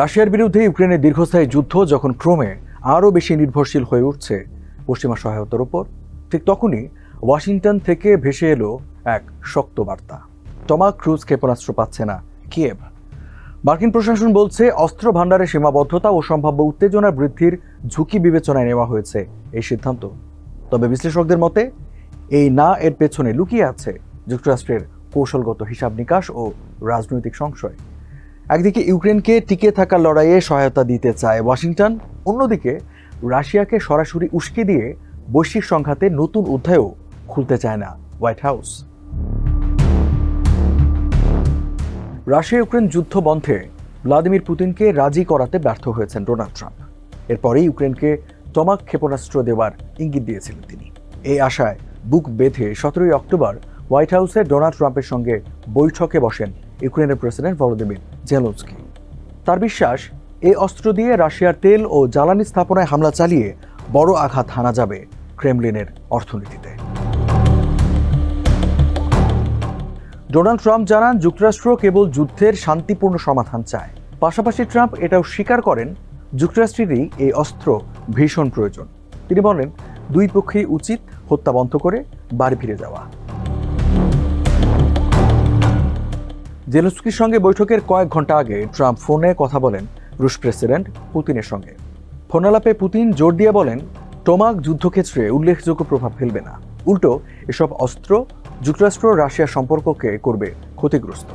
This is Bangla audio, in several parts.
রাশিয়ার বিরুদ্ধে ইউক্রেনের দীর্ঘস্থায়ী যুদ্ধ যখন ক্রমে আরও বেশি নির্ভরশীল হয়ে উঠছে, পশ্চিমা সহায়তার উপর, ঠিক তখনই ওয়াশিংটন থেকে ভেসে এলো এক শক্ত বার্তা। টমা ক্রুজ ক্ষেপণাস্ত্র পাচ্ছে না, কিয়েভ। মার্কিন প্রশাসন বলছে, অস্ত্র ভাণ্ডারের সীমাবদ্ধতা ও সম্ভাব্য উত্তেজনা বৃদ্ধির ঝুঁকি বিবেচনায় নেওয়া হয়েছে এই সিদ্ধান্ত। তবে বিশ্লেষকদের মতে, এই না এর পেছনে লুকিয়ে আছে যুক্তরাষ্ট্রের কৌশলগত হিসাব নিকাশ ও রাজনৈতিক সংশয়। একদিকে ইউক্রেনকে টিকে থাকার লড়াইয়ে সহায়তা দিতে চায় ওয়াশিংটন, অন্যদিকে রাশিয়াকে সরাসরি উস্কে দিয়ে বৈশ্বিক সংঘাতে নতুন অধ্যায়ও খুলতে চায় না হোয়াইট হাউস। রাশিয়া ইউক্রেন যুদ্ধ বন্ধে ভ্লাদিমির পুতিনকে রাজি করাতে ব্যর্থ হয়েছেন ডোনাল্ড ট্রাম্প। এরপরে ইউক্রেনকে টমাক ক্ষেপণাস্ত্র দেওয়ার ইঙ্গিত দিয়েছিলেন তিনি। এই আশায় বুক বেঁধে সতেরোই অক্টোবর হোয়াইট হাউসে ডোনাল্ড ট্রাম্পের সঙ্গে বৈঠকে বসেন ইউক্রেনের প্রেসিডেন্ট ভলোদিমির জেলন্সকি। তার বিশ্বাস, এই অস্ত্র দিয়ে রাশিয়ার তেল ও জ্বালানি স্থাপনায় হামলা চালিয়ে বড় আঘাত হানা যাবে ক্রেমলিনের অর্থনীতিতে। ডোনাল্ড ট্রাম্প জানান, যুক্তরাষ্ট্র কেবল যুদ্ধের শান্তিপূর্ণ সমাধান চায়। পাশাপাশি ট্রাম্প এটাও স্বীকার করেন, যুক্তরাষ্ট্রেরই এই অস্ত্র ভীষণ প্রয়োজন। তিনি বলেন, দুই পক্ষেই উচিত হত্যা বন্ধ করে বাড়ি ফিরে যাওয়া। জেলস্কির সঙ্গে বৈঠকের কয়েক ঘণ্টা আগে ট্রাম্প ফোনে কথা বলেন রুশ প্রেসিডেন্ট পুতিনের সঙ্গে। ফোনালাপে পুতিন জোর দিয়ে বলেন, টোমাক যুদ্ধক্ষেত্রে উল্লেখযোগ্য প্রভাব ফেলবে না। উল্টো, এসব অস্ত্র যুক্তরাষ্ট্র রাশিয়া সম্পর্ককে করবে ক্ষতিগ্রস্ত।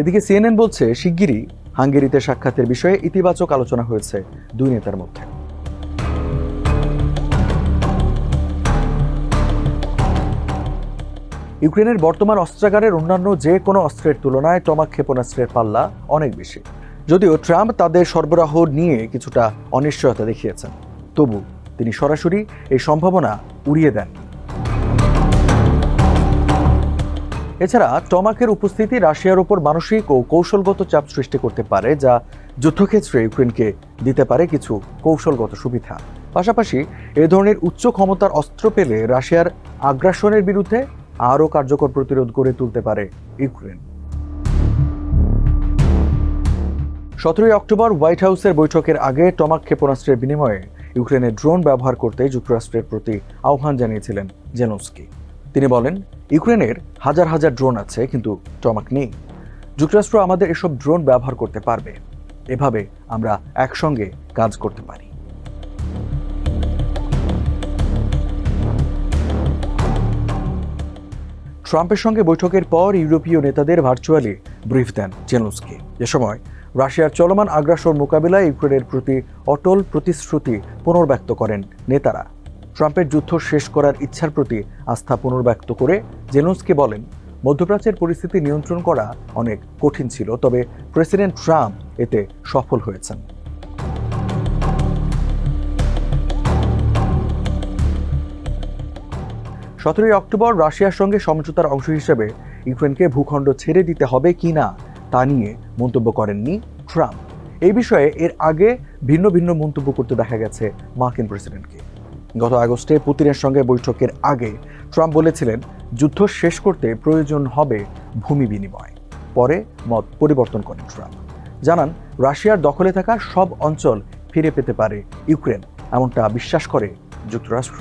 এদিকে সিএনএন বলছে, শিগগিরই হাঙ্গেরিতে সাক্ষাতের বিষয়ে ইতিবাচক আলোচনা হয়েছে দুই নেতার মধ্যে। ইউক্রেনের বর্তমান অস্ত্রাগারের অন্যান্য যে কোনো অস্ত্রের তুলনায় টমাক ক্ষেপণাস্ত্রের পাল্লা অনেক বেশি। যদিও ট্রাম্প তাদের সরবরাহ নিয়ে কিছুটা অনিশ্চয়তা দেখিয়েছেন, তবু তিনি সরাসরি এই সম্ভাবনা উড়িয়ে দেন। এছাড়া টমাকের উপস্থিতি রাশিয়ার উপর মানসিক ও কৌশলগত চাপ সৃষ্টি করতে পারে, যা যুদ্ধক্ষেত্রে ইউক্রেনকে দিতে পারে কিছু কৌশলগত সুবিধা। পাশাপাশি এ ধরনের উচ্চ ক্ষমতার অস্ত্র পেলে রাশিয়ার আগ্রাসনের বিরুদ্ধে আরও কার্যকর প্রতিরোধ গড়ে তুলতে পারে ইউক্রেন। সতেরোই অক্টোবর হোয়াইট হাউসের বৈঠকের আগে টমাক ক্ষেপণাস্ত্রের বিনিময়ে ইউক্রেনের ড্রোন ব্যবহার করতে যুক্তরাষ্ট্রের প্রতি আহ্বান জানিয়েছিলেন জেনস্কি তিনি বলেন, ইউক্রেনের হাজার হাজার ড্রোন আছে, কিন্তু টমাক নেই। যুক্তরাষ্ট্র আমাদের এসব ড্রোন ব্যবহার করতে পারবে। এভাবে আমরা একসঙ্গে কাজ করতে পারি। ট্রাম্পের সঙ্গে বৈঠকের পর ইউরোপীয় নেতাদের ভার্চুয়ালি ব্রিফ দেন জেলস্কি এ সময় রাশিয়ার চলমান আগ্রাসন মোকাবিলায় ইউক্রেনের প্রতি অটল প্রতিশ্রুতি পুনর্ব্যক্ত করেন নেতারা। ট্রাম্পের যুদ্ধ শেষ করার ইচ্ছার প্রতি আস্থা পুনর্ব্যক্ত করে জেলন্সকি বলেন, মধ্যপ্রাচ্যের পরিস্থিতি নিয়ন্ত্রণ করা অনেক কঠিন ছিল, তবে প্রেসিডেন্ট ট্রাম্প এতে সফল হয়েছেন। সতেরোই অক্টোবর রাশিয়ার সঙ্গে সমঝোতার অংশ হিসেবে ইউক্রেনকে ভূখণ্ড ছেড়ে দিতে হবে কি না তা নিয়ে মন্তব্য করেননি ট্রাম্প। এই বিষয়ে এর আগে ভিন্ন ভিন্ন মন্তব্য করতে দেখা গেছে মার্কিন প্রেসিডেন্টকে। গত আগস্টে পুতিনের সঙ্গে বৈঠকের আগে ট্রাম্প বলেছিলেন, যুদ্ধ শেষ করতে প্রয়োজন হবে ভূমি বিনিময়। পরে মত পরিবর্তন করেন ট্রাম্প। জানান, রাশিয়ার দখলে থাকা সব অঞ্চল ফিরে পেতে পারে ইউক্রেন, এমনটা বিশ্বাস করে যুক্তরাষ্ট্র।